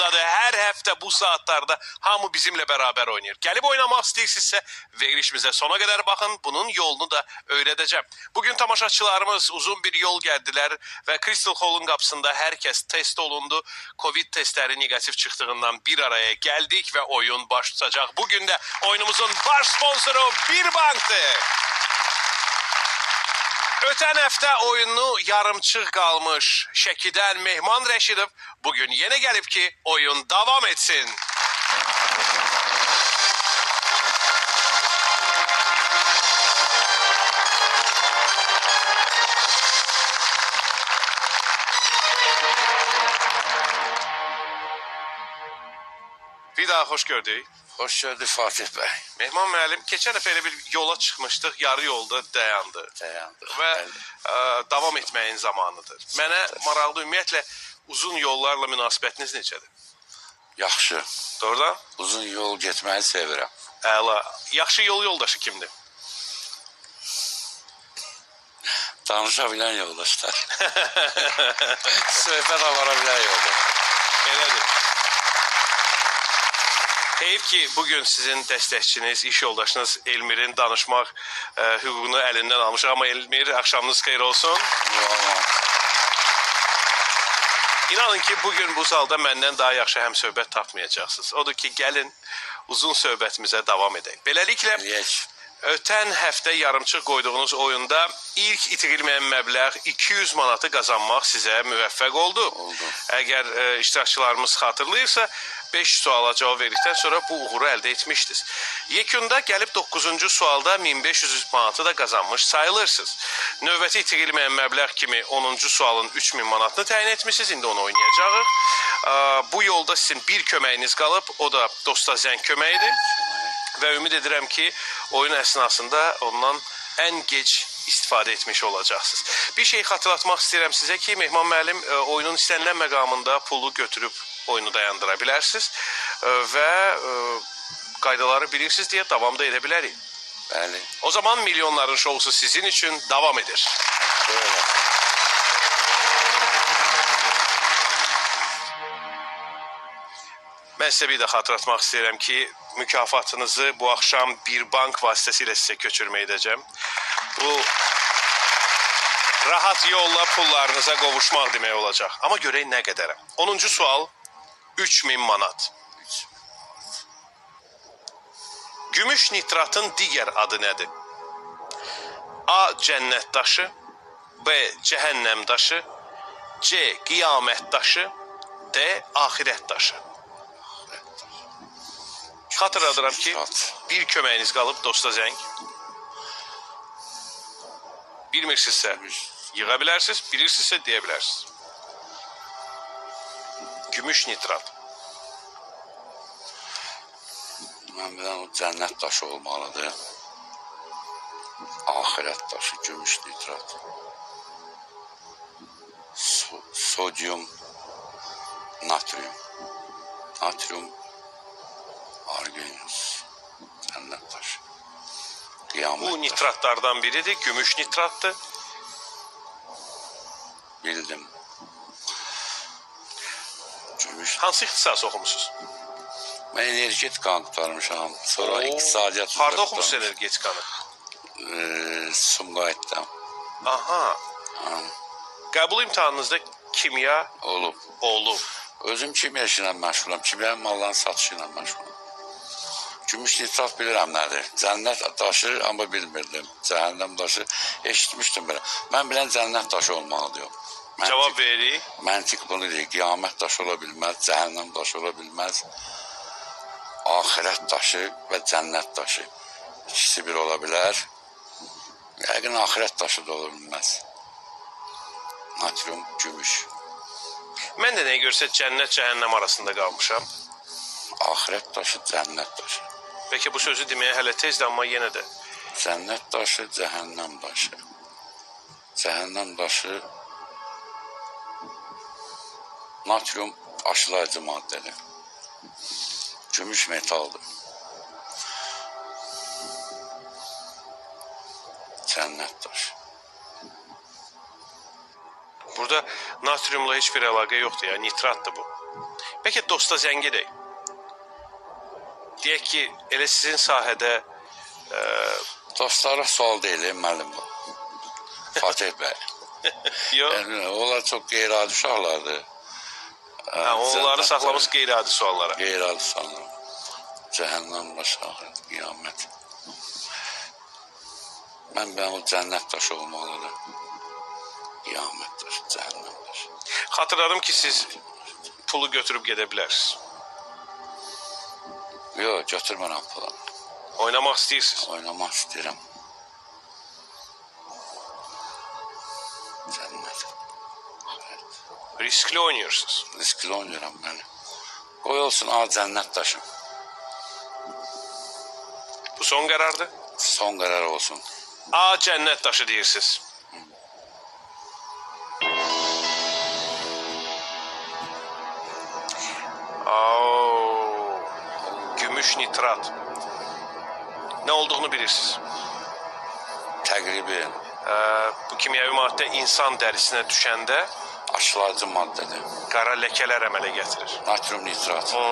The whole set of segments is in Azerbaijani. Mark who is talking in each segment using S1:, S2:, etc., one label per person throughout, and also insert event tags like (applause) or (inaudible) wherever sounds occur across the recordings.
S1: dadır. Hər həftə bu saatlarda hamı bizimlə bərabər oynayır. Gəlib oynamaq istəyirsinizsə verilişimizə sona qədər baxın. Bunun yolunu da öyrədəcəm. Bugün tamaşaçılarımız uzun bir yol gəldilər və Crystal Hall'un qapısında hər kəs test olundu. Covid testləri neqativ çıxdığından bir araya gəldik və oyun baş tutacaq. Bugün də oyunumuzun baş sponsoru Bir Bankdır. Ötən həftə oyunu yarımçıq qalmış Şəkidən Mehman Rəşidov bugün yenə gəlib ki, oyun davam etsin. Bir daha xoş gördük.
S2: Hoş geldin Fatih Bey.
S1: Mehman müəllim, keçən dəfə elə bir yola çıxmışdıq, yarı yolda dayandı.
S2: Dayandık.
S1: və ə, davam etməyin zamanıdır. Mənə maraqlı ümumiyyətlə uzun yollarla münasibətiniz necədir?
S2: Yaxşı.
S1: Doğrudan?
S2: Uzun yol getməyi sevirəm.
S1: Əla. Yaxşı yol yoldaşı kimdir?
S2: Danışa bilən yoldaşlar. (laughs) (laughs) Söhbət apara bilən yoldaş.
S1: Belədir. Heyif ki, bugün sizin dəstəkçiniz, iş yoldaşınız Elmir'in danışmaq ə, hüququnu əlindən almış. Amma Elmir, axşamınız xeyir olsun. İnanın ki, bugün bu zalda məndən daha yaxşı həm söhbət tapmayacaqsınız. Odur ki, gəlin uzun söhbətimizə davam edək. Beləliklə,
S2: Yek.
S1: Ötən həftə yarımçıq qoyduğunuz oyunda ilk itirilməyən məbləğ 200 manatı qazanmaq sizə müvəffəq oldu.
S2: Oldu.
S1: Əgər e, iştirakçılarımız xatırlayırsa, 5 suala cavab verdikdən sonra bu uğuru əldə etmişdiniz. Yekunda gəlib 9-cu sualda 1500 manatı da qazanmış sayılırsınız. Növbəti itirilməyən məbləğ kimi 10-cu sualın 3000 manatını təyin etmisiniz. İndi onu oynayacağıq. Aa, Bu yolda sizin bir köməyiniz qalıb, o da dosta zəng köməyidir və ümid edirəm ki, oyun əsnasında ondan ən gec istifadə etmiş olacaqsınız. Bir şey xatırlatmaq istəyirəm sizə ki, Mehman müəllim e, oyunun istənilən məqamında pulu götürüb oyunu dayandıra bilərsiniz e, və e, qaydaları bilirsiniz deyə davam da edə bilərik.
S2: Bəli.
S1: O zaman milyonların şousu sizin üçün davam edir.
S2: Böyle.
S1: Mən sizə bir də xatırlatmaq istəyirəm ki, mükafatınızı bu axşam bir bank vasitəsilə sizə köçürmə edəcəm. Bu rahat yolla pullarınıza qovuşmaq demək olacaq. Amma görək nə qədərə. 10-cu sual 3000 manat. Gümüş nitratın digər adı nədir? A. Cənnət daşı B. Cəhənnəm daşı C. Qiyamət daşı D. Axirət daşı Xatırladıram ki, bir köməyiniz qalıb dosta zəng. Bilmirsinizsə yığa bilərsiniz, bilirsinizsə deyə bilərsiniz. Gümüş nitrat.
S2: Mən bilən o cənnət daşı olmalıdır. Ahirət daşı, gümüş nitrat. So sodyum, natrium. Natrium, Cənnət daşı. Qiyamət
S1: Bu nitratlardan biridir, gümüş nitratdır.
S2: Bildim. Gümüş.
S1: Hansı ixtisas oxumusunuz?
S2: Mən energetika qurtarmışam. Sonra
S1: Oo,
S2: iqtisadiyyat.
S1: Harda oxumusunuz energetikanı?
S2: Eee, Sumqayıtda.
S1: Aha.
S2: Ha,
S1: Qəbul imtahanınızda kimya
S2: olub.
S1: olub.
S2: Özüm kimya işlə məşğulam. Kimya malların satışı ilə məşğulam. Gümüş nitrat bilirəm nədir. Cənnət daşı amma bilmirdim. Cəhənnəm daşı eşitmişdim belə. Mən bilən cənnət daşı olmalıdır. Məntiq,
S1: Cavab veririk.
S2: məntiq bunu deyir. Qiyamət daşı ola bilməz, cəhənnəm daşı ola bilməz. Axirət daşı və cənnət daşı. İkisi bir ola bilər. Yəqin axirət daşı da ola bilməz. Natrium, gümüş.
S1: Mən də nəyə görsə cənnət cəhənnəm arasında qalmışam.
S2: Axirət daşı, cənnət daşı.
S1: Belki bu sözü demeye hele tezdi ama yine de.
S2: Cennet daşı, cehennem daşı. Cehennem daşı natrium aşılayıcı maddeli. Gümüş metaldır. Cennet daşı.
S1: Burada natriumla hiçbir alaka yoktu ya. Nitrattı bu. Peki dosta zəng edək. Deyək ki, elə sizin sahədə
S2: Dostlara sual deyil, müəllim bu. Fatih bəy. (laughs)
S1: yox,
S2: Yəni, onlar çox qeyri-adi uşaqlardır.
S1: hə, onları saxlamış qeyri-adi suallara.
S2: Qeyri-adi uşaqlar. Cəhənnəm aşağı, qiyamət. Mən ben o cənnət daşı olmalıdır. Qiyamət daşı, cəhənnəm daşı.
S1: Xatırladım ki, siz pulu götürüb gedə bilərsiniz.
S2: Yok götürmürəm pula.
S1: Oynamaq istəyirsiniz?
S2: Oynamaq istəyirəm. Cənnət. Evet.
S1: Riskli oynuyorsunuz.
S2: Riskli oynuyorum ben. Koy olsun ağa cennet taşım.
S1: Bu son karardı.
S2: Son karar olsun.
S1: Ağa cennet taşı deyirsiniz. Gümüş nitrat. Ne olduğunu bilirsiniz.
S2: Təqribi
S1: Ee, bu kimyevi madde insan dərisinə düşəndə
S2: aşılayıcı maddədir.
S1: qara ləkələr əmələ gətirir.
S2: Natrium nitrat
S1: Hı.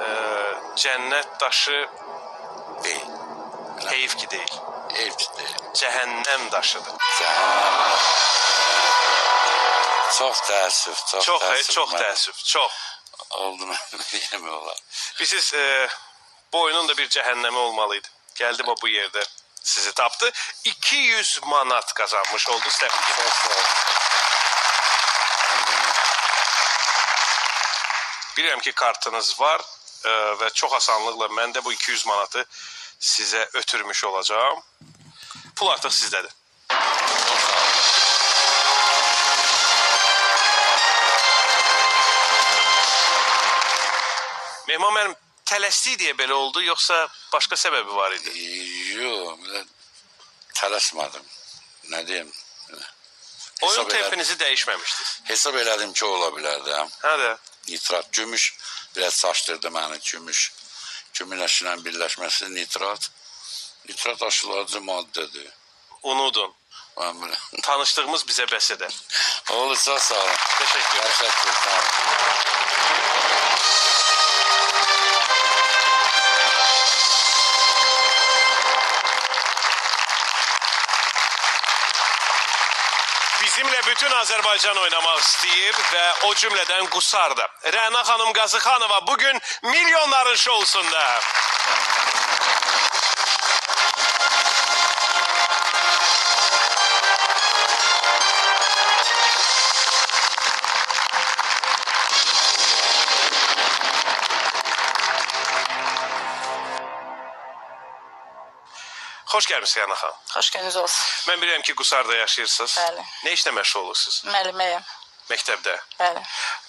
S1: Ee, cənnət daşı
S2: deyil.
S1: heyf ki deyil.
S2: Ev deyil.
S1: Cəhənnəm daşıdır.
S2: Cəhənnəm. Çox təəssüf, çox,
S1: Çox,
S2: təəssüf.
S1: çox
S2: mənə.
S1: təəssüf, çox.
S2: Oldu mən yemək olar.
S1: Bilirsiniz, e, bu oyunun da bir cəhənnəmi olmalıydı. Gəldi bu bu yerdə sizi tapdı. 200 manat kazanmış oldu Stefan.
S2: Çox sağ olun.
S1: Bilirəm ki, kartınız var e, və çox asanlıqla mən də bu 200 manatı sizə ötürmüş olacağam. Pul artıq sizdədir. Mehman müəllim tələsdi deyə belə oldu, yoxsa başqa səbəbi var idi?
S2: Yox, tələsmədim. Nə deyim?
S1: Oyun
S2: Hesab elədim.
S1: tempinizi dəyişməmişdiniz.
S2: Hesab elədim ki, ola bilər də.
S1: Hə də.
S2: Nitrat, gümüş biraz saçdırdı məni, gümüş. Gümüşlə birləşməsi nitrat. Nitrat aşılayıcı maddədir.
S1: Unudun.
S2: Belə.
S1: Tanışdığımız bizə bəs edər.
S2: Olur, çox sağ olun.
S1: Təşəkkür.
S2: Təşəkkür, sağ olun.
S1: Bütün Azərbaycan oynamaq istəyir və o cümlədən Qusar da. Rəna xanım Qazıxanova bugün milyonların şousunda. Xoş gəlmisiniz Rəna xanım.
S3: Xoş gününüz olsun.
S1: Mən bilirəm ki, Qusarda yaşayırsınız.
S3: Bəli.
S1: Nə işlə məşğul olursunuz?
S3: Müəlliməyəm.
S1: Məktəbdə.
S3: Bəli.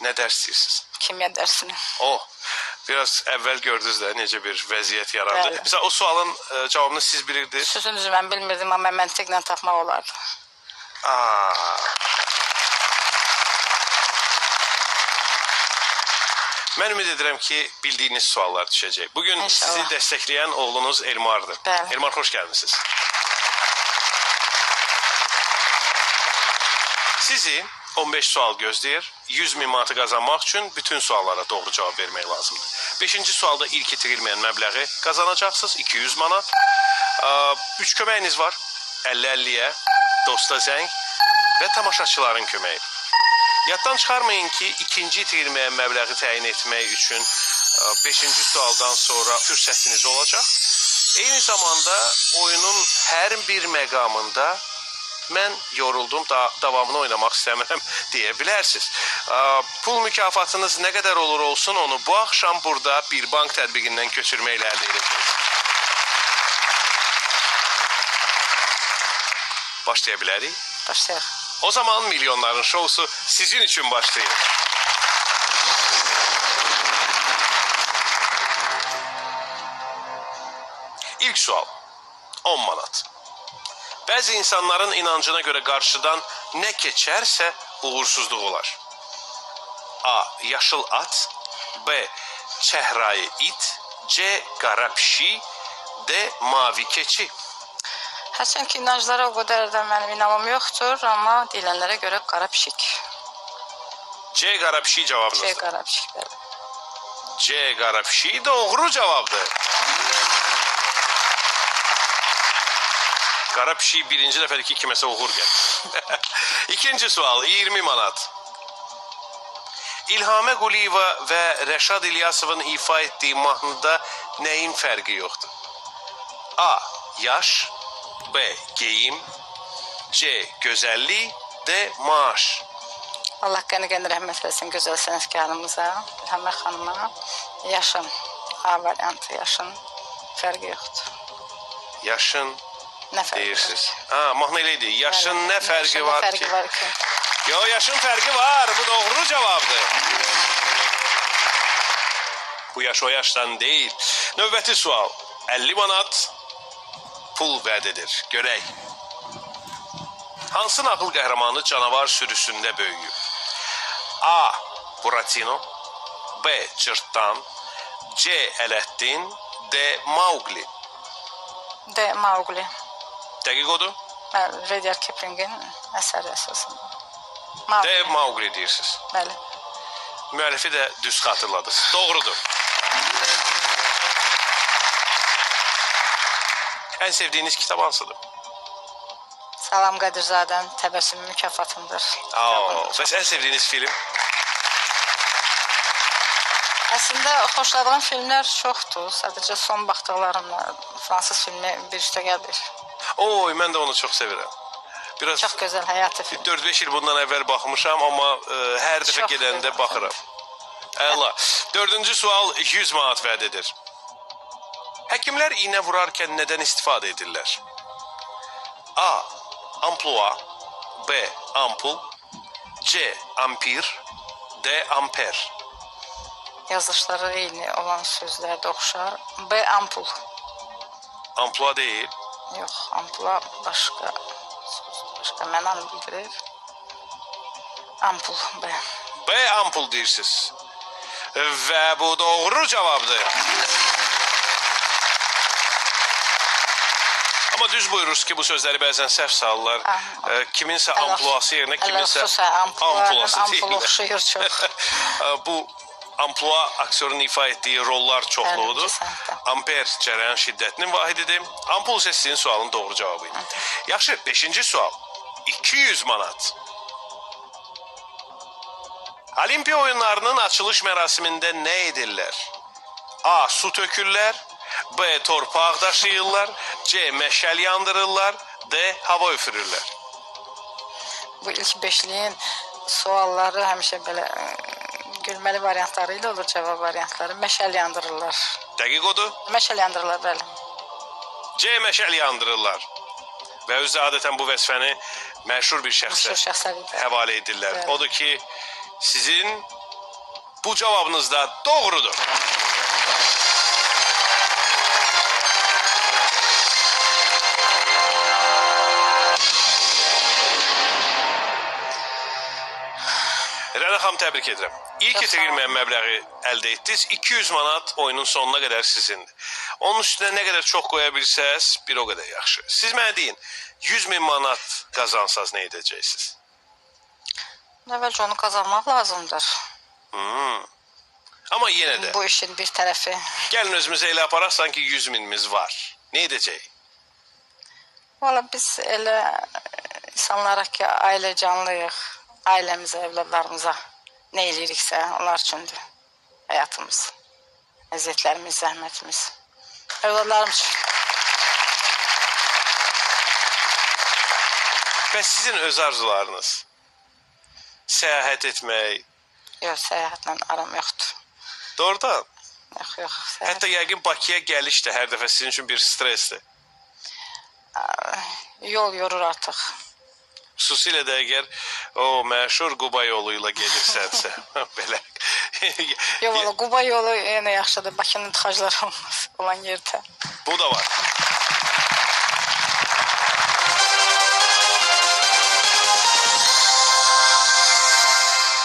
S1: Nə dərs istəyirsiniz?
S3: Kimya dərsini.
S1: Oh, biraz əvvəl gördünüz də necə bir vəziyyət yarandı.
S3: Bəli.
S1: Məsələn, o sualın e, cavabını siz bilirdiniz.
S3: Sözün düzü mən bilmirdim, amma məntiqlə tapmaq olardı.
S1: Aa. Mən ümid edirəm ki, bildiyiniz suallar düşəcək. Bugün
S3: İnşallah.
S1: sizi dəstəkləyən oğlunuz Elmardır.
S3: Bəli.
S1: Elmar xoş gəlmisiniz. Sizi 15 sual gözləyir. 100 min manatı qazanmaq üçün bütün suallara doğru cavab vermək lazımdır. 5-ci sualda ilk itirilməyən məbləği qazanacaqsınız 200 manat. 3 köməyiniz var. 50-50-yə, dosta zəng və tamaşaçıların köməyi. Yaddan çıxarmayın ki, ikinci itirilməyən məbləği təyin etmək üçün 5-ci sualdan sonra fürsətiniz olacaq. Eyni zamanda oyunun hər bir məqamında mən yoruldum, da davamını oynamaq istəmirəm (laughs) deyə bilərsiniz. Aa, Pul mükafatınız nə qədər olur olsun onu bu axşam burada bir bank tətbiqindən köçürməklə əldə edəcəksiniz. Başlaya bilərik.
S3: Başlayaq.
S1: O zaman milyonların şousu sizin için başlıyor. İlk sual. 10 manat. Bəzi insanların inancına göre karşıdan ne keçərsə uğursuzluq olar. A. Yaşıl at. B. Çəhrayı it. C. Qara pişik. D. Mavi keçi.
S3: Hərçənd ki, inanclara o qədər də mənim inamım yoxdur, amma deyilənlərə görə qara pişik.
S1: C qara pişik cavabınızdır.
S3: qara pişik bəli.
S1: C qara pişik doğru cavabdır. Qara pişik birinci dəfədir ki, kiməsə uğur gəlir. (laughs) İkinci sual 20 manat. İlhamə Quliyeva və Rəşad İlyasovun ifa etdiyi mahnıda nəyin fərqi yoxdur? A. Yaş B. Geyim C. Gözəllik D. Maaş
S3: Allah qəni-qəni rəhmət eləsin gözəl sənətkarımıza, Həmə xanıma. Yaşın, A variantı yaşın fərqi yoxdur.
S1: Yaşın
S3: Nə fərqi
S1: deyirsiniz. Ha, idi. Yaşın
S3: Bəli,
S1: nə fərqi
S3: yaşın
S1: var
S3: fərqi
S1: ki?
S3: var ki?
S1: Yo yaşın fərqi var. Bu doğru cavabdır. Bu yaş o yaşdan deyil. Növbəti sual. 50 manat pul vəd edir. Görək. Hansı nağıl qəhrəmanı canavar sürüsündə böyüyüb? A. Buratino B. Cırtdan C. Ələddin D. Mauqli
S3: D. Mauqli.
S1: Dəqiq odur.
S3: Bəli, Rudyard Kiplingin əsəri əsasında.
S1: D.
S3: Mauqli.
S1: Mauqli deyirsiniz.
S3: Bəli.
S1: Müəllifi də düz xatırladınız. Doğrudur. Ən sevdiyiniz kitab hansıdır?
S3: Salam Qədirzadən təbəssüm mükafatımdır.
S1: Aa, bəs ən sevdiyiniz film?
S3: Əslində xoşladığım filmlər çoxdur. Sadəcə son baxdıqlarımla fransız filmi bir üstə gəlir.
S1: Oy, mən də onu çox sevirəm. Biraz
S3: Çox gözəl həyatı film.
S1: 4-5 il bundan əvvəl baxmışam, amma ə, hər dəfə gedəndə baxıram. Əla. Dördüncü sual 100 manat vəd edir. Həkimlər iynə vurarkən nədən istifadə edirlər? A. Amplua B. Ampul C. Ampir D. Amper
S3: Yazılışları eyni olan sözlər də oxşar. B ampul.
S1: Amplua deyil.
S3: Yox, ampula başqa başqa məna bildirir. Ampul B.
S1: B. Ampul deyirsiniz. Və bu doğru cavabdır. Amma düz buyururuz ki, bu sözləri bəzən səhv salırlar.
S3: Ah.
S1: Ə, Kiminsə ampluası yerinə kiminsə ampulası
S3: ampul
S1: deyirlər.
S3: oxşuyur çox. (laughs)
S1: Bu amplua aktyorun ifa etdiyi rollar çoxluğudur. Amper cərəyan şiddətinin vahididir. Ampul isə sizin sualın doğru cavabı idi. Yaxşı, 5-ci sual. 200 manat. Olimpiya oyunlarının açılış mərasimində nə edirlər? A. Su tökürlər. B. Torpaq daşıyırlar. C. Məşəl yandırırlar. D. Hava üfürürlər.
S3: Bu ilk beşliyin sualları həmişə belə gülməli variantları ilə olur cavab variantları. Məşəl yandırırlar.
S1: Dəqiq odur.
S3: Məşəl yandırırlar bəli.
S1: C. Məşəl yandırırlar. Və özü adətən bu vəzifəni məşhur bir şəxsə
S3: Məşhur şəxslər
S1: həvalə edirlər.
S3: Evet.
S1: Odur ki, sizin bu cavabınız da doğrudur. Ham tebrik
S3: ederim. İyi Çok
S1: getirilmeyen meblağı elde ettiniz. 200 manat oyunun sonuna kadar sizindi. Onun üstüne ne kadar çok koyabilirsiniz bir o kadar yaxşı. Siz mənə deyin, 100 min manat kazansaz ne edeceksiniz?
S3: Evvelce onu kazanmak lazımdır.
S1: Hmm. Ama yine de.
S3: Bu işin bir tarafı.
S1: Gelin özümüzü elə aparaq sanki 100 minimiz var. Ne edeceğiz?
S3: Valla biz elə insanlara ki, aile canlıyıq. Ailemize, evlatlarımıza. Ne eləyiriksə, onlar üçündür həyatımız. Əziyyətlərimiz, zəhmətimiz. Övladlarım üçün.
S1: Ve sizin öz arzularınız? Seyahat etmek?
S3: Yok, seyahatle aram yoktur.
S1: Doğrudan?
S3: Yok, yok. Seyahat...
S1: Hatta yakin Bakı'ya geliş de her defa sizin için bir stresdi.
S3: Yol yorur artık.
S1: Xüsusilə də əgər o məşhur Quba yolu ilə gedirsənsə, belə.
S3: Yox, valla Quba yolu yenə yaxşıdır. Bakının tıxacları olmaz olan yerdə.
S1: Bu da var.